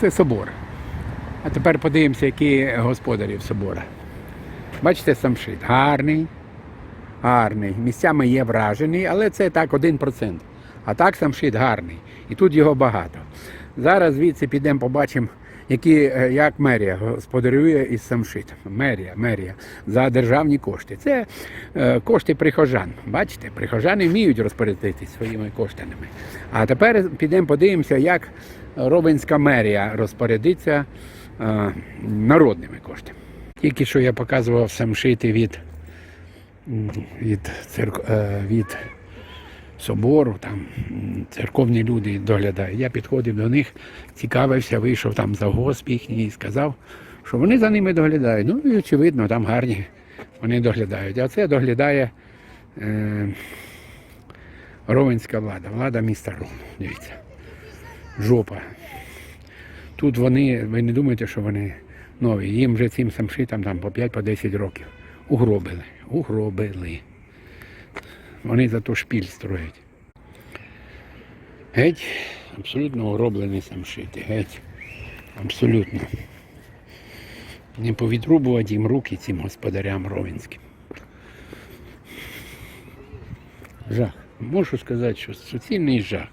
Це собор. А тепер подивимося, які господарі собора. Бачите, самшит. Гарний, гарний. Місцями є вражений, але це так 1%. А так самшит гарний. І тут його багато. Зараз звідси підемо, побачимо, які, е, як мерія господарює із самшитом. Мерія, мерія за державні кошти. Це е, кошти прихожан. Бачите, прихожани вміють розпорядитися своїми коштами. А тепер підемо подивимося, як Ровенська мерія розпорядиться е, народними коштами. Тільки що я показував самшити від, від, від собору, там церковні люди доглядають. Я підходив до них, цікавився, вийшов там за їхній і сказав, що вони за ними доглядають. Ну і очевидно, там гарні вони доглядають. А це доглядає е, ровенська влада, влада міста Ровно. Дивіться. Жопа. Тут вони, ви не думаєте, що вони нові. Їм вже цим самшитам там по 5-10 років. Угробили. Угробили. Вони зато шпіль строять. Геть, абсолютно уроблені самшити. Геть. Абсолютно. Не повідрубувати їм руки цим господарям ровенським. Жах. Можу сказати, що суцільний жах.